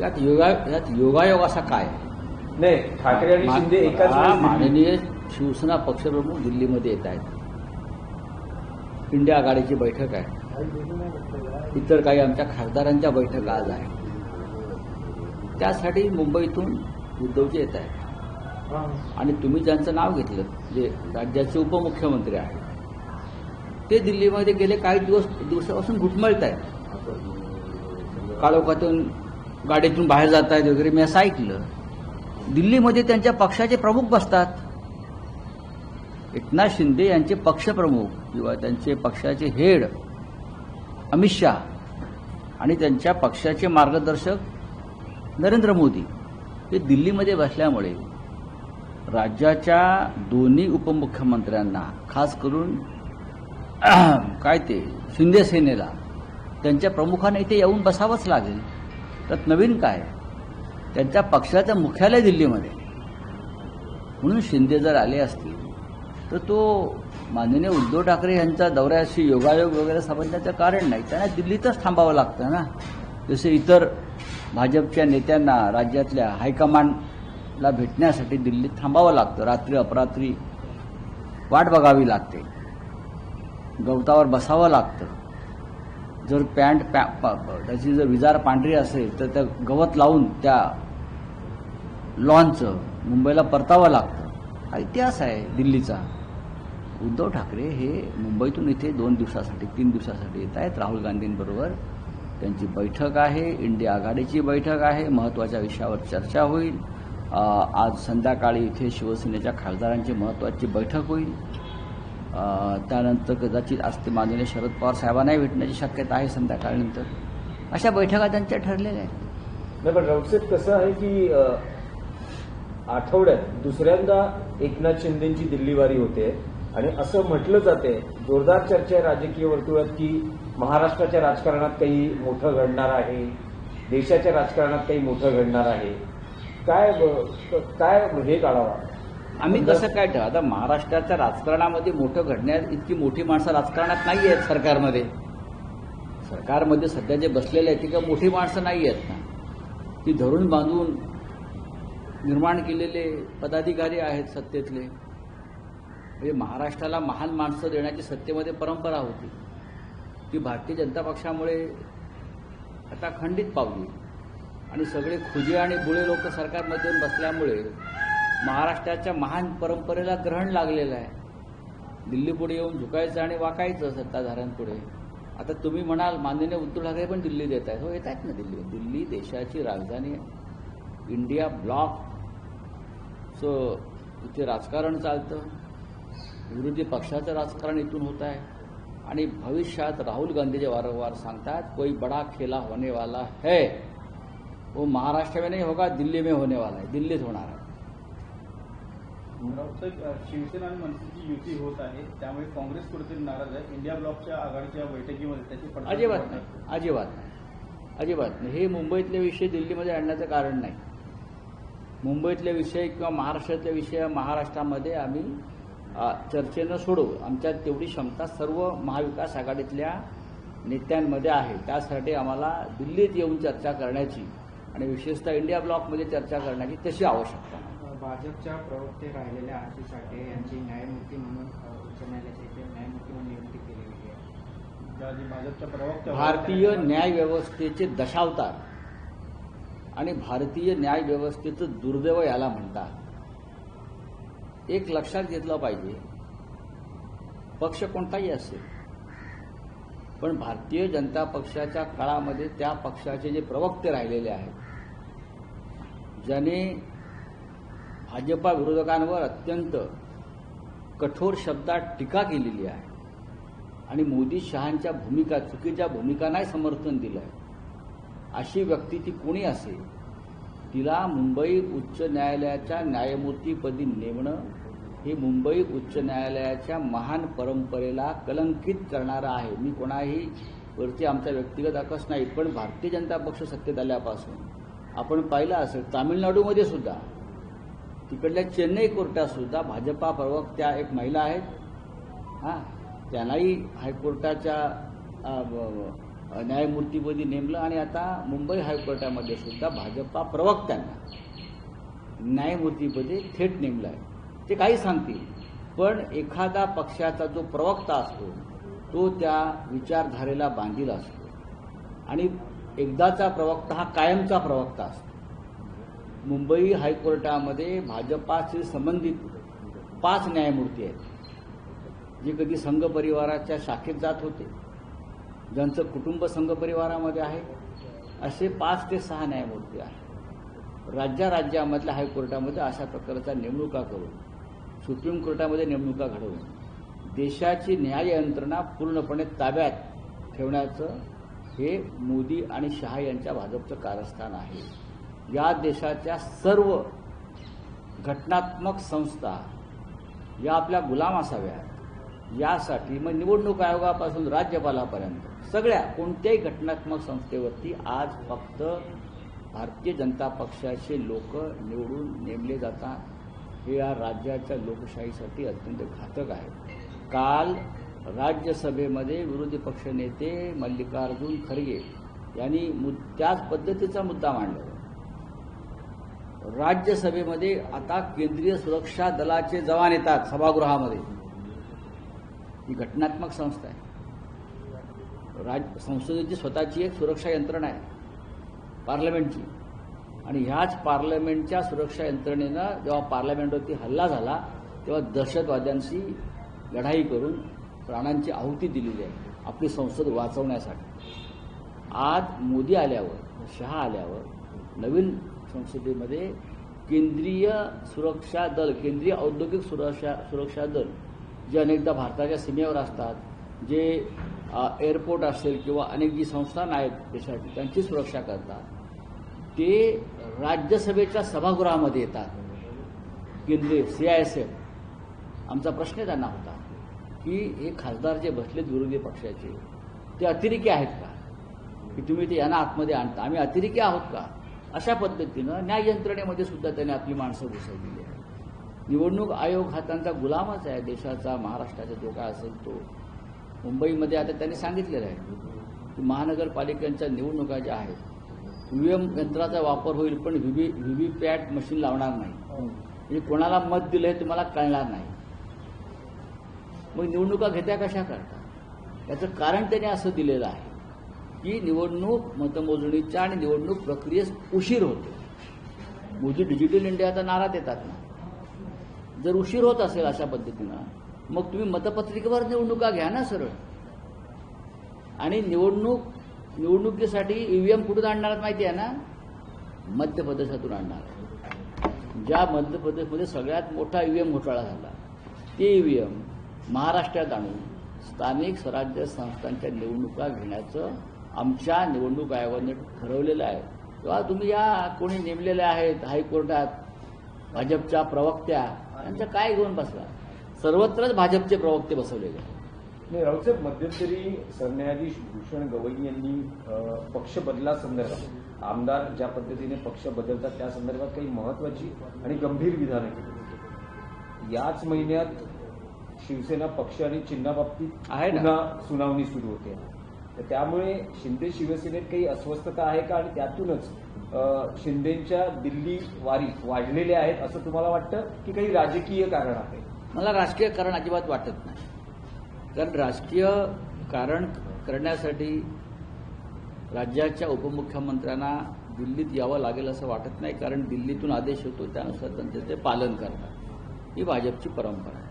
यात योगा यात योगायोग असा काय नाही ठाकरे आणि शिंदे एकाच वेळेस. माननीय शिवसेना पक्षप्रमुख दिल्लीमध्ये येत आहेत. इंडिया आघाडीची बैठक आहे. इतर काही आमच्या खासदारांच्या बैठक आज आहे. त्यासाठी मुंबईतून उद्धवजी येत आहेत. आणि तुम्ही ज्यांचं नाव घेतलं जे राज्याचे उपमुख्यमंत्री आहेत ते दिल्लीमध्ये गेले काही दिवस दिवसापासून घुटमळत आहेत. काळोखातून गाडीतून बाहेर जात आहेत वगैरे मी असं ऐकलं. दिल्लीमध्ये त्यांच्या पक्षाचे प्रमुख बसतात. एकनाथ शिंदे यांचे पक्षप्रमुख किंवा त्यांचे पक्षाचे हेड अमित शहा आणि त्यांच्या पक्षाचे मार्गदर्शक नरेंद्र मोदी हे दिल्लीमध्ये बसल्यामुळे राज्याच्या दोन्ही उपमुख्यमंत्र्यांना खास करून काय ते शिंदे सेनेला त्यांच्या प्रमुखांना इथे येऊन बसावंच लागेल. त्यात नवीन काय? त्यांच्या पक्षाचं मुख्यालय दिल्लीमध्ये. म्हणून शिंदे जर आले असतील तर तो माननीय उद्धव ठाकरे यांच्या दौऱ्याशी योगायोग वगैरे समजण्याचं कारण नाही. त्यांना दिल्लीतच थांबावं लागतं ना. जसे इतर भाजपच्या नेत्यांना राज्यातल्या हायकमांडला भेटण्यासाठी दिल्लीत थांबावं लागतं. रात्री अपरात्री वाट बघावी लागते. गवतावर बसावं लागतं. जर पॅन्ट पॅ त्याची जर विजार पांढरी असेल तर त्या गवत लावून त्या लॉनचं मुंबईला परतावं लागतं. हा इतिहास आहे दिल्लीचा. उद्धव ठाकरे हे मुंबईतून इथे दोन दिवसासाठी तीन दिवसासाठी येत आहेत. राहुल गांधींबरोबर त्यांची बैठक आहे. इंडिया आघाडीची बैठक आहे. महत्त्वाच्या विषयावर चर्चा होईल. आज संध्याकाळी इथे शिवसेनेच्या खासदारांची महत्त्वाची बैठक होईल. त्यानंतर कदाचित आज ते माननीय शरद पवार साहेबांनाही भेटण्याची शक्यता आहे संध्याकाळनंतर. अशा बैठका त्यांच्या ठरलेल्या आहेत. नाही पण राऊतसाहेब कसं आहे की आठवड्यात दुसऱ्यांदा एकनाथ शिंदेची दिल्लीवारी होते आणि असं म्हटलं जाते जोरदार चर्चा आहे राजकीय वर्तुळात की महाराष्ट्राच्या राजकारणात काही मोठं घडणार आहे देशाच्या राजकारणात काही मोठं घडणार आहे. काय काय हे काढावा? आम्ही कसं काय ठेव? आता महाराष्ट्राच्या राजकारणामध्ये मोठं घडण्यात इतकी मोठी माणसं राजकारणात नाही आहेत सरकारमध्ये. सरकारमध्ये सध्या जे बसलेले आहेत ती काही मोठी माणसं नाही आहेत ना? ती धरून बांधून निर्माण केलेले पदाधिकारी आहेत सत्तेतले. म्हणजे महाराष्ट्राला महान माणसं देण्याची सत्तेमध्ये परंपरा होती. ती भारतीय जनता पक्षामुळे आता खंडित पावली. आणि सगळे खुजे आणि बुळे लोक सरकारमध्ये बसल्यामुळे महाराष्ट्राच्या महान परंपरेला ग्रहण लागलेलं आहे. दिल्लीपुढे येऊन झुकायचं आणि वाकायचं सत्ताधाऱ्यांपुढे. आता तुम्ही म्हणाल माननीय उद्धव ठाकरे पण दिल्ली देत आहेत. हो येत आहेत ना दिल्ली. दिल्ली देशाची राजधानी आहे. India block. सो इथे राजकारण चालतं. विरोधी पक्षाचं राजकारण इथून होत आहे. आणि भविष्यात राहुल गांधी जे वारंवार सांगतात कोई बडा खेला होने वाला है. हो, वो महाराष्ट्र में नहीं होगा दिल्ली में होने वाला है दिल्लीत होणार आहे. शिवसेना आणि मनसेची युती होत आहे. त्यामुळे काँग्रेस कुठेतरी नाराज आहे. इंडिया ब्लॉकच्या आघाडीच्या बैठकीमध्ये त्याची अजिबात नाही. अजिबात नाही. अजिबात नाही. हे मुंबईतले विषय दिल्लीमध्ये आणण्याचं कारण नाही. मुंबईतले विषय किंवा महाराष्ट्रातले विषय महाराष्ट्रामध्ये आम्ही चर्चेनं सोडवू आमच्यात तेवढी क्षमता सर्व महाविकास आघाडीतल्या नेत्यांमध्ये आहे. त्यासाठी आम्हाला दिल्लीत येऊन चर्चा करण्याची आणि विशेषतः इंडिया ब्लॉकमध्ये चर्चा करण्याची तशी आवश्यकता भाजपच्या प्रवक्ते राहिलेल्या आरती साठे यांची न्यायमूर्ती म्हणून उच्च न्यायालयाच्या इथे न्यायमूर्ती म्हणून नियुक्ती केलेली आहे. ज्या जी भाजपच्या प्रवक्त्या भारतीय न्याय व्यवस्थेचे दशावतार आणि भारतीय न्याय व्यवस्थेचं दुर्दैव याला म्हणतात. एक लक्षात घेतलं पाहिजे पक्ष कोणताही असेल पण भारतीय जनता पक्षाच्या काळामध्ये त्या पक्षाचे जे प्रवक्ते राहिलेले आहेत ज्याने भाजपा विरोधकांवर अत्यंत कठोर शब्दात टीका केलेली आहे. आणि मोदी शहांच्या भूमिका चुकीच्या भूमिकांनाही समर्थन दिलं आहे अशी व्यक्ती ती कोणी असेल? तिला मुंबई उच्च न्यायालयाच्या न्यायमूर्तीपदी नेमणं हे मुंबई उच्च न्यायालयाच्या महान परंपरेला कलंकित करणारं आहे. मी कोणाही वरती आमचा व्यक्तिगत आकस नाही पण भारतीय जनता पक्ष सत्तेत आल्यापासून आपण पाहिलं असेल तामिळनाडूमध्ये सुद्धा तिकडल्या चेन्नई कोर्टात सुद्धा भाजपा प्रवक्त्या एक महिला आहेत. हां त्यांनाही हायकोर्टाच्या न्यायमूर्तीपदी नेमलं आणि आता मुंबई हायकोर्टामध्ये सुद्धा भाजपा प्रवक्त्यांना न्यायमूर्तीपदी थेट नेमलं आहे. ते काही सांगतील पण एखादा पक्षाचा जो प्रवक्ता असतो तो त्या विचारधारेला बांधील असतो. आणि एकदाचा प्रवक्ता हा कायमचा प्रवक्ता असतो. मुंबई हायकोर्टामध्ये भाजपाशी संबंधित पाच न्यायमूर्ती आहेत. जे कधी संघ परिवाराच्या शाखेत जात होते. ज्यांचं कुटुंब संघ परिवारामध्ये आहे. असे पाच ते सहा न्यायमूर्ती आहेत. राज्या राज्यामधल्या हायकोर्टामध्ये अशा प्रकारचा नेमणुका करून सुप्रीम कोर्टामध्ये नेमणुका घडवून देशाची न्याय यंत्रणा पूर्णपणे ताब्यात ठेवण्याचं हे मोदी आणि शहा यांच्या भाजपचं कारस्थान आहे. या देशाच्या सर्व घटनात्मक संस्था या आपल्या गुलाम असाव्यात यासाठी मग निवडणूक आयोगापासून राज्यपालापर्यंत सगळ्या कोणत्याही घटनात्मक संस्थेवरती आज फक्त भारतीय जनता पक्षाचे लोक निवडून नेमले जातात. हे या राज्याच्या लोकशाहीसाठी अत्यंत घातक आहे. काल राज्यसभेमध्ये विरोधी पक्षनेते मल्लिकार्जुन खरगे यांनी त्याच पद्धतीचा मुद्दा मांडला. राज्यसभेमध्ये आता केंद्रीय सुरक्षा दलाचे जवान येतात सभागृहामध्ये. ही घटनात्मक संस्था आहे. राज संसदेची स्वतःची एक सुरक्षा यंत्रणा आहे. पार्लमेंटची. आणि ह्याच पार्लमेंटच्या सुरक्षा यंत्रणेनं जेव्हा पार्लमेंटवरती हल्ला झाला तेव्हा दहशतवाद्यांशी लढाई करून प्राणांची आहुती दिलेली आहे आपली संसद वाचवण्यासाठी. आज मोदी आल्यावर शहा आल्यावर नवीन संसदेमध्ये केंद्रीय सुरक्षा दल केंद्रीय औद्योगिक सुरक्षा सुरक्षा दल जे अनेकदा भारताच्या सीमेवर असतात जे एअरपोर्ट असेल किंवा अनेक जी संस्थान आहेत देशाची त्यांची सुरक्षा करतात. ते राज्यसभेच्या सभागृहामध्ये येतात. केंद्रीय सी एफ. आमचा प्रश्न त्यांना होता की हे खासदार जे बसलेत विरोधी पक्षाचे ते अतिरेकी आहेत का? की तुम्ही ते यांना आतमध्ये आणता? आम्ही अतिरेकी आहोत का? अशा पद्धतीनं न्याय यंत्रणेमध्ये सुद्धा त्यांनी आपली माणसं घुसवलेली आहे निवडणूक आयोग हा त्यांचा गुलामच आहे. देशाचा महाराष्ट्राचा जो काय असेल तो. मुंबईमध्ये आता त्यांनी सांगितलेलं आहे की महानगरपालिकांच्या निवडणुका ज्या आहेत व्हीएम यंत्राचा वापर होईल पण व्हीव्ही व्हीव्हीपॅट मशीन लावणार नाही. म्हणजे कोणाला मत दिलं हे तुम्हाला कळणार नाही. मग निवडणुका घेत्या कशा करता? याचं कारण त्याने असं दिलेलं आहे. की निवडणूक मतमोजणीच्या आणि निवडणूक प्रक्रियेस उशीर होतो. मोदी डिजिटल इंडियाचा नारा देतात ना. जर उशीर होत असेल अशा पद्धतीनं मग तुम्ही मतपत्रिकेवर निवडणुका घ्या ना सरळ. आणि निवडणूक निवडणुकीसाठी ईव्हीएम कुठून आणणार माहिती आहे ना? मध्य प्रदेशातून आणणार ज्या मध्य प्रदेशमध्ये सगळ्यात मोठा ईव्हीएम घोटाळा झाला ते ईव्हीएम महाराष्ट्रात आणून स्थानिक स्वराज्य संस्थांच्या निवडणुका घेण्याचं आमच्या निवडणूक आयोगाने ठरवलेलं आहे. तेव्हा तुम्ही या कोणी नेमलेल्या आहेत हायकोर्टात भाजपच्या प्रवक्त्या यांचं काय घेऊन बसला? सर्वत्रच भाजपचे प्रवक्ते बसवलेले आहेत. नाही राऊसाहेब मध्यंतरी सरन्यायाधीश भूषण गवई यांनी पक्ष बदलासंदर्भात आमदार ज्या पद्धतीने पक्ष बदलतात त्या संदर्भात काही महत्वाची आणि गंभीर विधानं केली होती. याच महिन्यात शिवसेना पक्ष आणि चिन्हाबाबतीत आहे ना. सुनावणी सुरू होते. तर त्यामुळे शिंदे शिवसेनेत काही अस्वस्थता आहे का? आणि त्यातूनच शिंदेच्या दिल्ली वारी वाढलेल्या आहेत असं तुम्हाला वाटतं की काही राजकीय कारण आहे? मला राजकीय कारण अजिबात वाटत नाही. कारण राजकीय कारण करण्यासाठी राज्याच्या उपमुख्यमंत्र्यांना दिल्लीत यावं लागेल असं वाटत नाही. कारण दिल्लीतून आदेश होतो त्यानुसार त्यांचे ते पालन करतात. ही भाजपची परंपरा आहे.